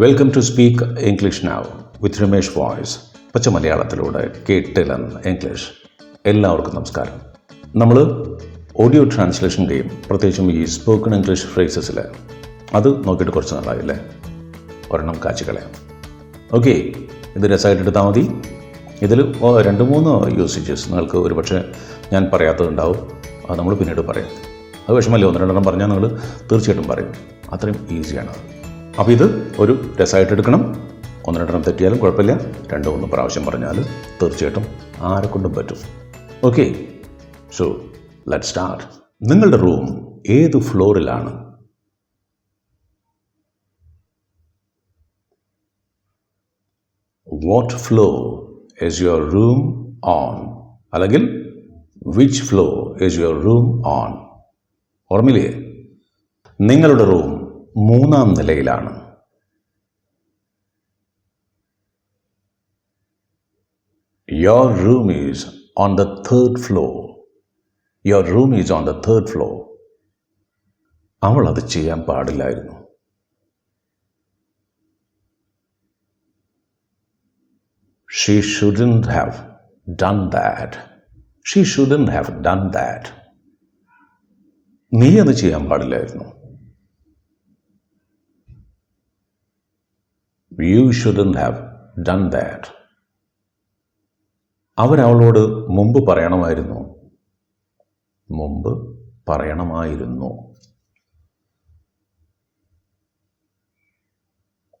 Welcome to speak English നാവ് വിത്ത് Ramesh voice പച്ച മലയാളത്തിലൂടെ കേട്ടിലൻ English എല്ലാവർക്കും നമസ്കാരം. നമ്മൾ ഓഡിയോ ട്രാൻസ്ലേഷൻ ഗെയിം പ്രത്യേകിച്ചും ഈ സ്പോക്കൺ ഇംഗ്ലീഷ് ഫ്രേസസിൽ അത് നോക്കിയിട്ട് കുറച്ച് നാളായില്ലേ? ഒരെണ്ണം കാച്ചുകളെ ഓക്കെ ഇത് രസമായിട്ട് എടുത്താൽ മതി. ഇതിൽ രണ്ട് മൂന്ന് യൂസേജസ് നിങ്ങൾക്ക് ഒരു പക്ഷേ ഞാൻ പറയാത്തതുണ്ടാവും. അത് നമ്മൾ പിന്നീട് പറയാം. അത് വിഷമല്ലേ ഒന്ന് രണ്ടെണ്ണം പറഞ്ഞാൽ നിങ്ങൾ തീർച്ചയായിട്ടും പറയും. അത്രയും ഈസിയാണ് അപ്പോൾ ഇത് ഒരു രസമായിട്ട് എടുക്കണം. ഒന്ന് രണ്ടെണ്ണം തെറ്റിയാലും കുഴപ്പമില്ല. രണ്ടോ മൂന്ന് പ്രാവശ്യം പറഞ്ഞാൽ തീർച്ചയായിട്ടും ആരെ കൊണ്ടും പറ്റും. ഓക്കെ സോ ലെറ്റ് സ്റ്റാർട്ട് നിങ്ങളുടെ റൂം ഏത് ഫ്ലോറിലാണ് what floor is your room on അല്ലെങ്കിൽ which floor is your room on ഓർമ്മയില്ലേ? നിങ്ങളുടെ റൂം മൂന്നാം നിലയിലാണ്. Your room is on the third floor your room is on the third floor അവൾ അത് ചെയ്യാൻ പാടില്ലായിരുന്നു. She shouldn't have done that she shouldn't have done that നീ അത് ചെയ്യാൻ പാടില്ലായിരുന്നു. You shouldn't have done that അവരവളോട് മുമ്പ് പറയണമായിരുന്നു മുമ്പ് പറയണമായിരുന്നു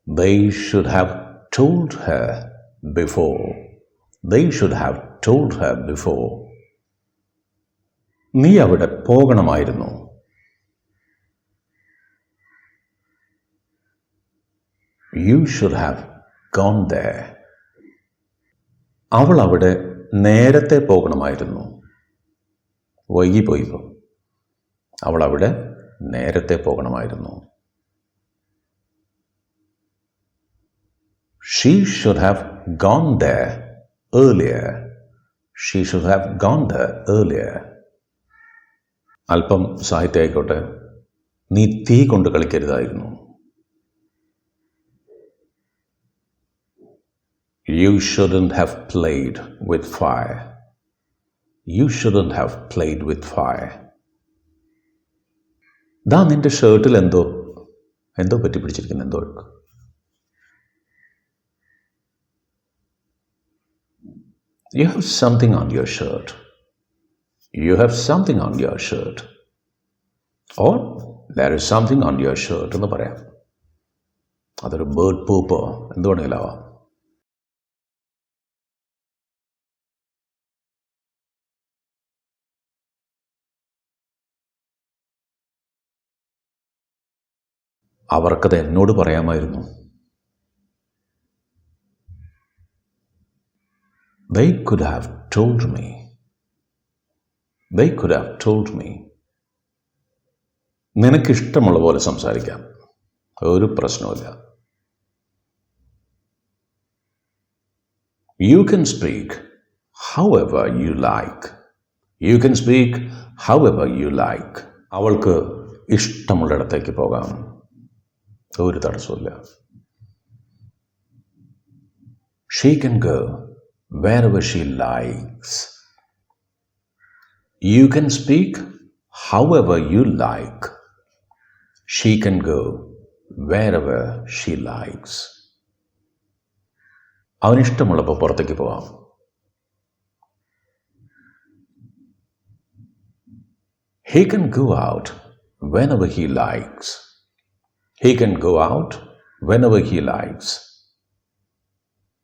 they should have told her before. They should have told her before. നീ അവിടെ പോകണമായിരുന്നു you should have gone the അവൾ അവിടെ നേരത്തെ പോകണമായിരുന്നു. വൈകിപ്പോയിപ്പോൾ അവൾ അവിടെ നേരത്തെ പോകണമായിരുന്നു. She should have gone the earlier she should have gone the earlier അല്പം സാഹിത്യമായിക്കോട്ടെ നീ തീ കൊണ്ട് കളിക്കരുതായിരുന്നു. You shouldn't have played with fire you shouldn't have played with fire ദാ നിന്റെ ഷർട്ടിൽ എന്തോ എന്തോ പറ്റി പിടിച്ചിരിക്കുന്നു എന്തോ You have something on your shirt. You have something on your shirt. Or there is something on your shirt എന്ന് പറയാം അതൊരു ബേർഡ് പൂപ്പോ എന്ത് വേണമെങ്കിലാവാം അവർക്കത് എന്നോട് പറയാമായിരുന്നു. They could have told me. They could have told me. നിനക്കിഷ്ടമുള്ള പോലെ സംസാരിക്കാം. ഒരു പ്രശ്നവുമില്ല. You can speak however you like you can speak however you like അവൾക്ക് ഇഷ്ടമുള്ളിടത്തേക്ക് പോകാം. ഒരു തടസ്സമില്ല she can go wherever she likes you can speak however you like she can go wherever she likes അവനിഷ്ടമുള്ളപ്പോൾ പുറത്തേക്ക് പോവാം. He can go out whenever he likes He can go out whenever he likes.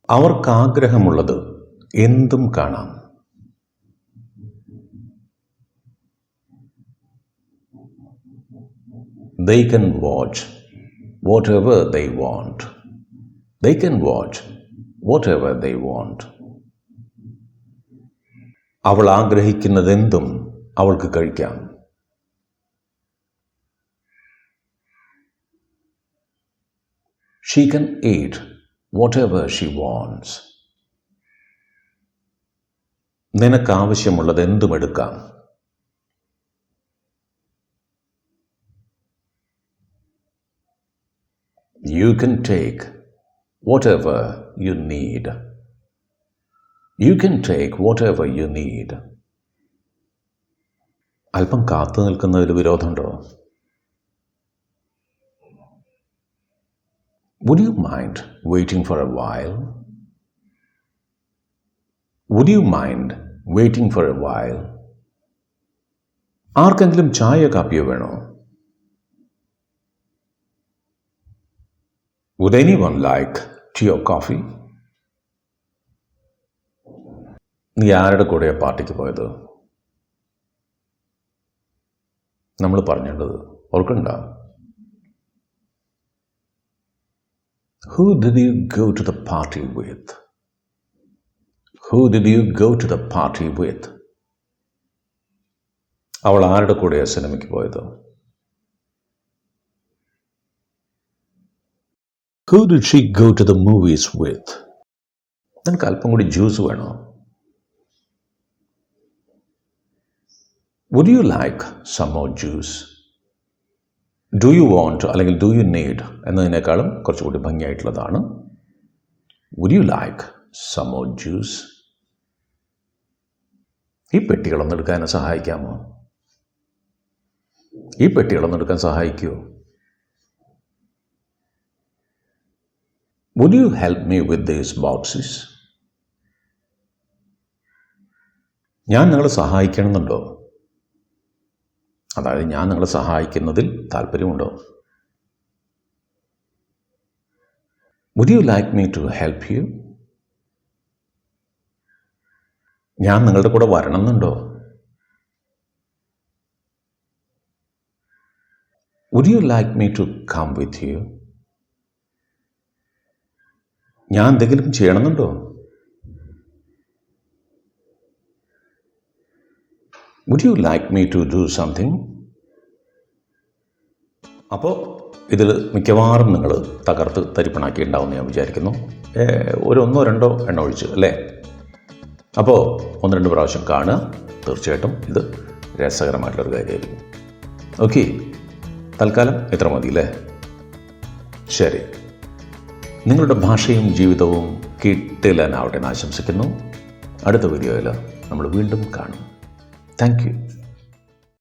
അവർക്ക് ആഗ്രഹമുള്ളത് എന്തും കാണാം they can watch whatever they want they can watch whatever they want അവൾ ആഗ്രഹിക്കുന്നതെന്തും അവൾക്ക് കഴിക്കാം she can eat whatever she wants നിനക്കാവശ്യമുള്ളത് എന്തും എടുക്കാം You can take whatever you need. You can take whatever you need. അല്പം കാത്തു നിൽക്കുന്നതിൽ വിരോധമുണ്ടോ Would you mind waiting for a while? Would you mind waiting for a while? ആർക്കെങ്കിലും ചായ കാപ്പിയോ വേണോ Would anyone like tea or coffee? നീ ആരുടെ കൂടെയാണ് പാർട്ടിക്ക് പോയത് നമ്മൾ പറഞ്ഞേണ്ടത് ഓർക്കണ്ട Who did you go to the party with? Who did you go to the party with? അവൾ ആരുടെ കൂടെയാണ് സിനിമയ്ക്ക് പോയത് Who did she go to the movies with? നിനക്ക് അല്പം കൂടി ജ്യൂസ് വേണോ would you like some more juice do you want അല്ലെങ്കിൽ ഡു യു നീഡ് എന്നതിനേക്കാളും കുറച്ചുകൂടി ഭംഗിയായിട്ടുള്ളതാണ്. Would you like some more juice ഈ പെട്ടികളൊന്നും എടുക്കാൻ സഹായിക്കാമോ? ഈ പെട്ടികളൊന്നും എടുക്കാൻ സഹായിക്കുമോ would you help me with these boxes ഞാൻ നിങ്ങളെ സഹായിക്കണമെന്നുണ്ടോ? അതായത് ഞാൻ നിങ്ങളെ സഹായിക്കുന്നതിൽ താല്പര്യമുണ്ടോ? Would you like me to help you ഞാൻ നിങ്ങളുടെ കൂടെ വരണമെന്നുണ്ടോ? Would you like me to come with you ഞാൻ എന്തെങ്കിലും ചെയ്യണമെന്നുണ്ടോ? Would you like me to do something അപ്പോൾ ഇതിൽ മിക്കവാറും നിങ്ങൾ തകർത്ത് തരിപ്പണാക്കി ഉണ്ടാവുമെന്ന് ഞാൻ വിചാരിക്കുന്നു. ഒരു ഒന്നോ രണ്ടോ എണ്ണ ഒഴിച്ച് അല്ലേ? അപ്പോൾ ഒന്ന് രണ്ട് പ്രാവശ്യം കാണുക. തീർച്ചയായിട്ടും ഇത് രസകരമായിട്ടുള്ളൊരു കാര്യമായിരിക്കും. ഓക്കെ. തൽക്കാലം ഇത്ര മതി അല്ലേ? ശരി. നിങ്ങളുടെ ഭാഷയും ജീവിതവും കിട്ടില്ലെന്നാവട്ടെ എന്ന് ആശംസിക്കുന്നു. അടുത്ത വീഡിയോയിൽ നമ്മൾ വീണ്ടും കാണും. Thank you